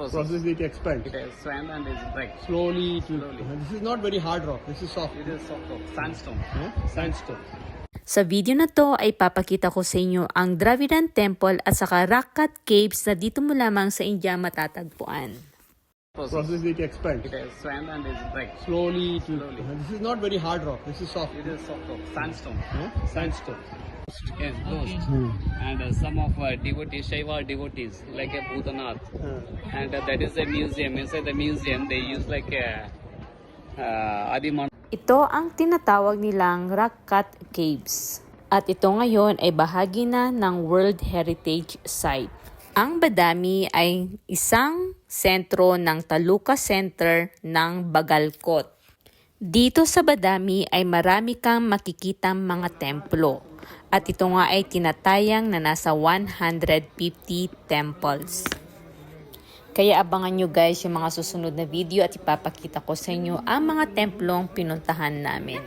process. process it expands. It has sand and is bright. Slowly, it will, Slowly. this is not very hard rock. This is soft. It is soft rock, sandstone. Huh? Sandstone. Sa video na to ay papakita ko sa inyo ang Dravidan Temple at saka Rock Cut Caves na dito mo lamang sa India matatagpuan. Process. Process it expands. It has sand and is bright. Slowly, it will, Slowly. this is not very hard rock. This is soft. It is soft rock, sandstone. Huh? Sandstone. Yes, ghost. And uh, some of uh, devotees, Shaiva devotees, like a Bhutanath. Uh, And uh, that is a museum. Inside the museum, they use like a uh, Adiman. Ito ang tinatawag nilang Rock Cut Caves. At ito ngayon ay bahagi na ng World Heritage Site. Ang Badami ay isang sentro ng Taluka Center ng Bagalkot. Dito sa Badami ay marami kang makikitang mga templo. At ito nga ay tinatayang na nasa 150 temples. Kaya abangan nyo guys yung mga susunod na video at ipapakita ko sa inyo ang mga templong pinuntahan namin.